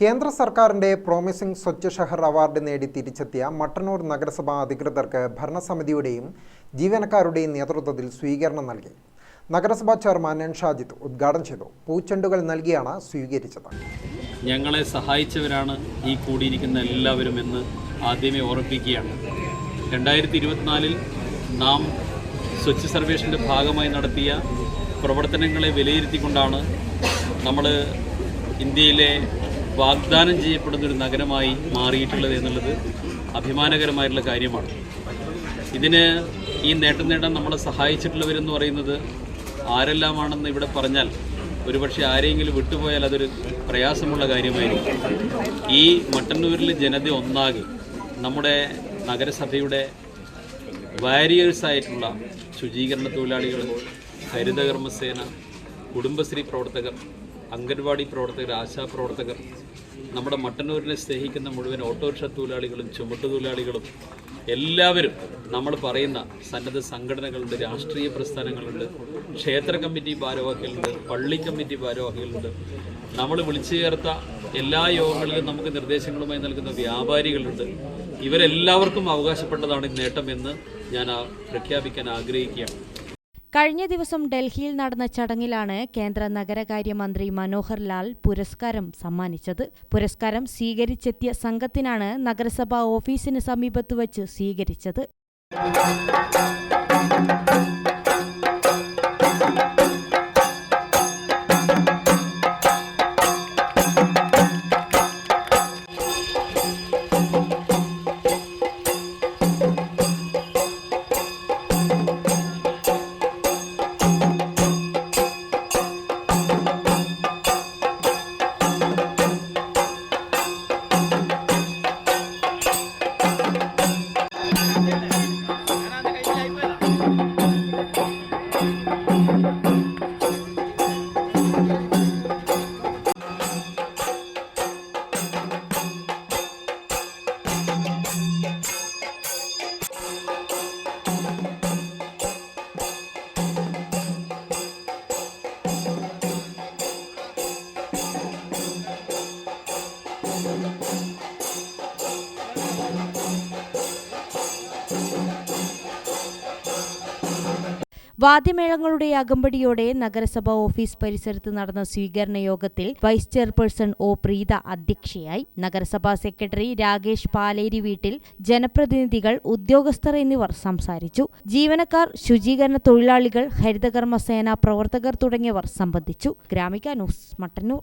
കേന്ദ്ര സർക്കാരിന്റെ promising Swachh ഷഹർ award നേടി തിരിച്ചെത്തിയ മട്ടന്നൂർ നഗരസഭാ അധികൃതർക്ക് ഭരണസമിതിയുടെയും ജീവനക്കാരുടെയും നേതൃത്വത്തിൽ സ്വീകരണം നൽകി. നഗരസഭാ ചെയർമാൻ എൻ ഷാജിത്ത് ഉദ്ഘാടനം ചെയ്തു. പൂച്ചെണ്ടുകൾ നൽകിയാണ് സ്വീകരിച്ചത്. ഞങ്ങളെ സഹായിച്ചവരാണ് ഈ കൂടിയിരിക്കുന്ന എല്ലാവരും എന്ന് ആദ്യമേ ഓർമ്മിപ്പിക്കുകയാണ്. രണ്ടായിരത്തി ഇരുപത്തിനാലിൽ നാം സ്വച്ഛ് സർവേഷന്റെ ഭാഗമായി നടത്തിയ പ്രവർത്തനങ്ങളെ വിലയിരുത്തിക്കൊണ്ടാണ് നമ്മൾ ഇന്ത്യയിലെ വാഗ്ദാനം ചെയ്യപ്പെടുന്ന ഒരു നഗരമായി മാറിയിട്ടുള്ളത് എന്നുള്ളത് അഭിമാനകരമായിട്ടുള്ള കാര്യമാണ്. ഇതിന് ഈ നേട്ടം നേടാൻ നമ്മളെ സഹായിച്ചിട്ടുള്ളവരെന്ന് പറയുന്നത് ആരെല്ലാമാണെന്ന് ഇവിടെ പറഞ്ഞാൽ ഒരുപക്ഷെ ആരെങ്കിലും വിട്ടുപോയാൽ അതൊരു പ്രയാസമുള്ള കാര്യമായിരിക്കും. ഈ മട്ടന്നൂരിലെ ജനത ഒന്നാകെ നമ്മുടെ നഗരസഭയുടെ വാരിയേഴ്സായിട്ടുള്ള ശുചീകരണ തൊഴിലാളികൾ ഹരിതകർമ്മസേന കുടുംബശ്രീ പ്രവർത്തകർ അംഗൻവാടി പ്രവർത്തകർ ആശാപ്രവർത്തകർ നമ്മുടെ മട്ടന്നൂരിനെ സ്നേഹിക്കുന്ന മുഴുവൻ ഓട്ടോറിക്ഷ തൊഴിലാളികളും ചുമട്ട് തൊഴിലാളികളും എല്ലാവരും നമ്മൾ പറയുന്ന സന്നദ്ധ സംഘടനകളുണ്ട് രാഷ്ട്രീയ പ്രസ്ഥാനങ്ങളുണ്ട് ക്ഷേത്ര കമ്മിറ്റി ഭാരവാഹികളുണ്ട് പള്ളി കമ്മിറ്റി ഭാരവാഹികളുണ്ട്. നമ്മൾ വിളിച്ചു ചേർത്ത എല്ലാ യോഗങ്ങളിലും നമുക്ക് നിർദ്ദേശങ്ങളുമായി നൽകുന്ന വ്യാപാരികളുണ്ട്. ഇവരെല്ലാവർക്കും അവകാശപ്പെട്ടതാണ് ഈ നേട്ടമെന്ന് ഞാൻ പ്രഖ്യാപിക്കാൻ ആഗ്രഹിക്കുകയാണ്. കഴിഞ്ഞ ദിവസം ഡൽഹിയിൽ നടന്ന ചടങ്ങിലാണ് കേന്ദ്ര നഗരകാര്യമന്ത്രി മനോഹർ ലാൽ പുരസ്കാരം സമ്മാനിച്ചത്. പുരസ്കാരം സ്വീകരിച്ചെത്തിയ സംഘത്തിനാണ് നഗരസഭാ ഓഫീസിന് സമീപത്ത് വച്ച് സ്വീകരിച്ചത്. വാദ്യമേളങ്ങളുടെ അകമ്പടിയോടെ നഗരസഭ ഓഫീസ് പരിസരത്ത് നടന്ന സ്വീകരണ യോഗത്തിൽ വൈസ് ചെയർപേഴ്സൺ ഒ പ്രീത അധ്യക്ഷയായി. നഗരസഭാ സെക്രട്ടറി രാകേഷ് പാലേരി വീട്ടിൽ ജനപ്രതിനിധികൾ ഉദ്യോഗസ്ഥർ എന്നിവർ സംസാരിച്ചു. ജീവനക്കാർ ശുചീകരണ തൊഴിലാളികൾ ഹരിതകർമ്മ സേന പ്രവർത്തകർ തുടങ്ങിയവർ സംബന്ധിച്ചു. Gramika news Mattannur.